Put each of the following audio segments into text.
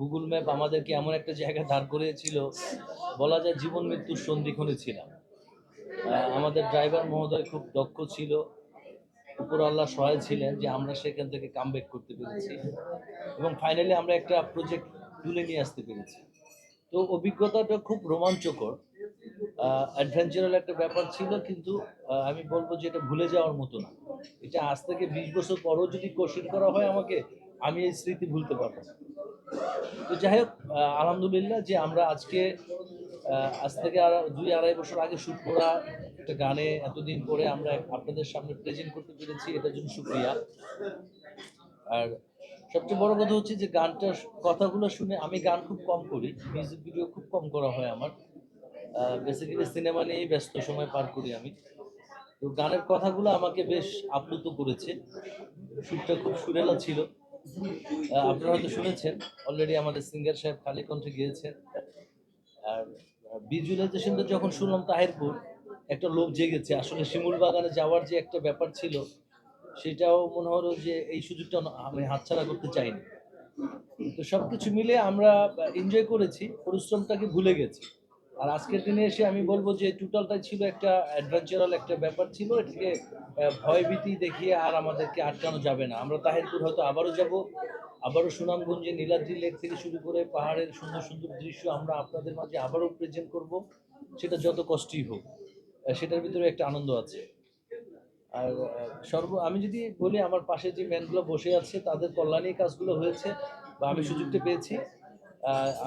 Google map আমাদেরকে এমন একটা জায়গায় দাঁড় করিয়েছিল। বলা যায় জীবন মৃত্যুর সন্ধিক্ষণে ছিলাম। আমাদের ড্রাইভার মহোদয় খুব দক্ষ ছিল। উপর আল্লাহ সহায় ছিলেন যে আমরা সেখান থেকে কামব্যাক করতে পেরেছি। এবং ফাইনালি আমরা একটা প্রজেক্ট তুলে নিয়ে আসতে পেরেছি। তো অভিজ্ঞতাটা খুব রোমাঞ্চকর। অ্যাডভেঞ্চারাল একটা ব্যাপার ছিল কিন্তু আমি বলব যে এটা ভুলে যাওয়ার মতো না। এটা আজ থেকে বিশ বছর পরও যদি কোশ্চেন করা হয় আমাকে, আমি এই স্মৃতি ভুলতে পারব। তো যাই হোক আলহামদুলিল্লাহ যে আমরা আজকে আজ থেকে দুই আড়াই বছর আগে শুট করা একটা গানে এতদিন পরে আমরা আপনাদের সামনে প্রেজেন্ট করতে পেরেছি, এটার জন্য শুক্রিয়া। আর সবচেয়ে বড় কথা হচ্ছে যে গানটার কথাগুলো শুনে আমি গান খুব কম করি মিউজিক ভিডিও খুব কম করা হয় আমার। বেসিক্যালি সিনেমা নিয়েই ব্যস্ত সময় পার করি আমি। তো গানের কথাগুলো আমাকে বেশ আপ্লুত করেছে। সুরটা খুব সুরেলা ছিল। আপনারা হয়তো শুনেছেন অলরেডি আমাদের সিঙ্গার সাহেব খালি কণ্ঠে গিয়েছেন। আর ভিজুয়ালাইজেশনটা যখন শুনলাম তাহিরপুর, একটা লোভ জেগেছে। আসলে শিমুল বাগানে যাওয়ার যে একটা ব্যাপার ছিল, সেটাও মনে হলো যে এই সুযোগটা আমি হাতছাড়া করতে চাইনি। তো সবকিছু মিলে আমরা এনজয় করেছি, পরিশ্রমটাকে ভুলে গেছি। আর আজকের দিনে এসে আমি বলব যে টোটালটাই ছিল একটা অ্যাডভেঞ্চারাল একটা ব্যাপার ছিল, এটাকে ভয়ভীতি দেখিয়ে আর আমাদেরকে আটকানো যাবে না। আমরা তাহিরপুর হয়তো আবারও যাব, আবারও সুনামগঞ্জে নীলাদ্রি লেক থেকে শুরু করে পাহাড়ের সুন্দর সুন্দর দৃশ্য আমরা আপনাদের মাঝে আবারও প্রেজেন্ট করব, সেটা যত কষ্টই হোক সেটার ভিতরে একটা আনন্দ আছে। আর সর্ব, আমি যদি বলি আমার পাশে যে ম্যানগুলো বসে আছে, তাদের কল্যাণী কাজগুলো হয়েছে, বা আমি সুযোগটা পেয়েছি।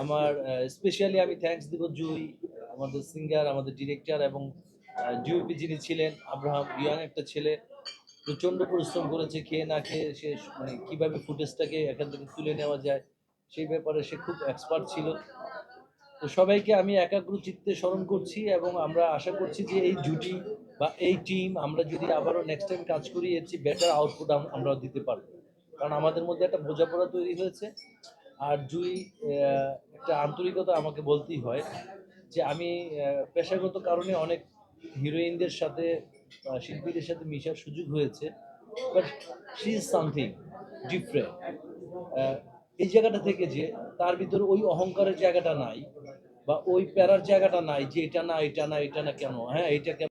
আমার স্পেশালি আমি থ্যাঙ্কস দিব জুই, আমাদের সিঙ্গার আমাদের ডিরেক্টর এবং ডিওপি যিনি ছিলেন, আব্রাহাম ইয়াং একটা ছেলে, প্রচণ্ড পরিশ্রম করেছে, খেয়ে না খেয়ে সে মানে কীভাবে ফুটেজটাকে এখান থেকে তুলে নেওয়া যায়, সেই ব্যাপারে সে খুব এক্সপার্ট ছিল। তো সবাইকে আমি একাগ্র চিত্তে স্মরণ করছি এবং আমরা আশা করছি যে এই জুটি বা এই টিম আমরা যদি আবারও নেক্সট টাইম কাজ করি, এর চেয়ে বেটার আউটপুট আমরা দিতে পারব। কারণ আমাদের মধ্যে একটা বোঝাপড়া তৈরি হয়েছে। আর জুই একটা আন্তরিকতা আমাকে বলতেই হয় যে আমি পেশাগত কারণে অনেক হিরোইনদের সাথে শিল্পীদের সাথে মিশার সুযোগ হয়েছে but she is something different এই জায়গাটা থেকে যে তার ভিতরে ওই অহংকারের জায়গাটা নাই বা ওই প্যারার জায়গাটা নাই যে এটা না এটা না এটা না কেন? হ্যাঁ এটা কেন?